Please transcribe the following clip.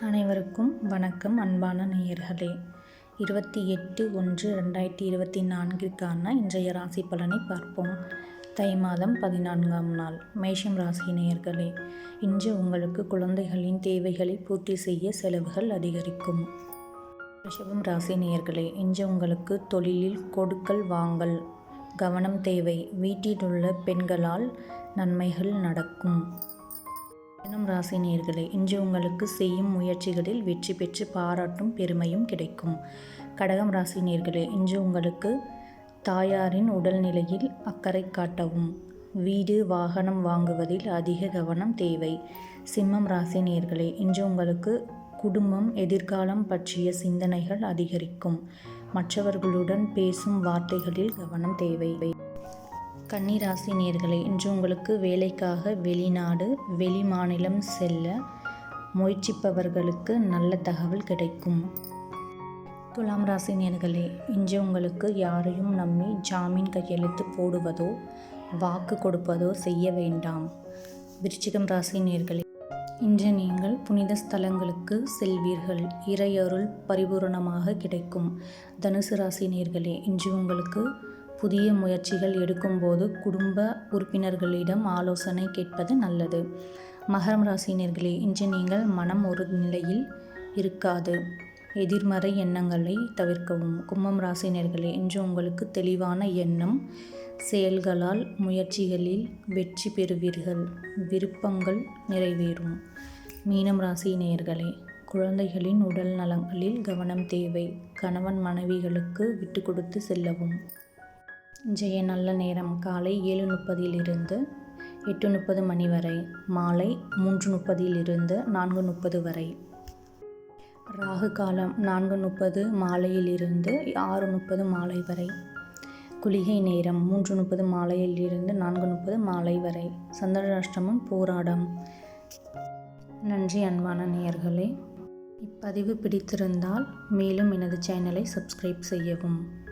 அனைவருக்கும் வணக்கம் அன்பான நேயர்களே. இருபத்தி எட்டு ஒன்று ரெண்டாயிரத்தி இருபத்தி நான்கிற்கான இன்றைய ராசி பலனை பார்ப்போம். தை மாதம் பதினான்காம் நாள். மேஷம் ராசி நேயர்களே இன்று உங்களுக்கு குழந்தைகளின் தேவைகளை பூர்த்தி செய்ய செலவுகள் அதிகரிக்கும். ரிஷபம் ராசி நேயர்களே இன்று உங்களுக்கு தொழிலில் கொடுக்கல் வாங்கல் கவனம் தேவை வீட்டிலுள்ள பெண்களால் நன்மைகள் நடக்கும். மிதுனம் ராசி நேர்களே இன்று உங்களுக்கு செய்யும் முயற்சிகளில் வெற்றி பெற்று பாராட்டும் பெருமையும் கிடைக்கும். கடகம் ராசி நேர்களே இன்று உங்களுக்கு தாயாரின் உடல்நிலையில் அக்கறை காட்டவும் வீடு வாகனம் வாங்குவதில் அதிக கவனம் தேவை. சிம்மம் ராசி நேர்களே இன்று உங்களுக்கு குடும்பம் எதிர்காலம் பற்றிய சிந்தனைகள் அதிகரிக்கும். மற்றவர்களுடன் பேசும் வார்த்தைகளில் கவனம் தேவை. கன்னிராசி நேர்களை இன்று உங்களுக்கு வேலைக்காக வெளிநாடு வெளி மாநிலம் செல்ல முயற்சிப்பவர்களுக்கு நல்ல தகவல் கிடைக்கும். துலாம் ராசி நேர்களே இன்று உங்களுக்கு யாரையும் நம்பி ஜாமீன் கையெழுத்து போடுவதோ வாக்கு கொடுப்பதோ செய்ய வேண்டாம். விருச்சிகம் ராசி நேர்களே இன்று நீங்கள் புனித ஸ்தலங்களுக்கு செல்வீர்கள். இறையருள் பரிபூரணமாக கிடைக்கும். தனுசு ராசி நேர்களே இன்று உங்களுக்கு புதிய முயற்சிகள் எடுக்கும்போது குடும்ப உறுப்பினர்களிடம் ஆலோசனை கேட்பது நல்லது. மகரம் ராசினியர்களே இன்று நீங்கள் மனம் ஒரு நிலையில் இருக்காது. எதிர்மறை எண்ணங்களை தவிர்க்கவும். கும்பம் ராசினியர்களே இன்று உங்களுக்கு தெளிவான எண்ணம் செயல்களால் முயற்சிகளில் வெற்றி பெறுவீர்கள். விருப்பங்கள் நிறைவேறும். மீனம் ராசி நேயர்களே குழந்தைகளின் உடல் நலங்களில் கவனம் தேவை. கணவன் மனைவிகளுக்கு விட்டு கொடுத்து செல்லவும். ஜெய நல்ல நேரம் காலை ஏழு முப்பதிலிருந்து எட்டு முப்பது மணி வரை மாலை மூன்று முப்பதிலிருந்து நான்கு முப்பது வரை. ராகு காலம் நான்கு முப்பது மாலையிலிருந்து ஆறு முப்பது மாலை வரை. குளிகை நேரம் மூன்று முப்பது மாலையிலிருந்து நான்கு முப்பது மாலை வரை. சந்திராஷ்டமம் போராடம். நன்றி அன்பான நேயர்களே. இப்பதிவு பிடித்திருந்தால் மேலும் எனது சேனலை சப்ஸ்கிரைப் செய்யவும்.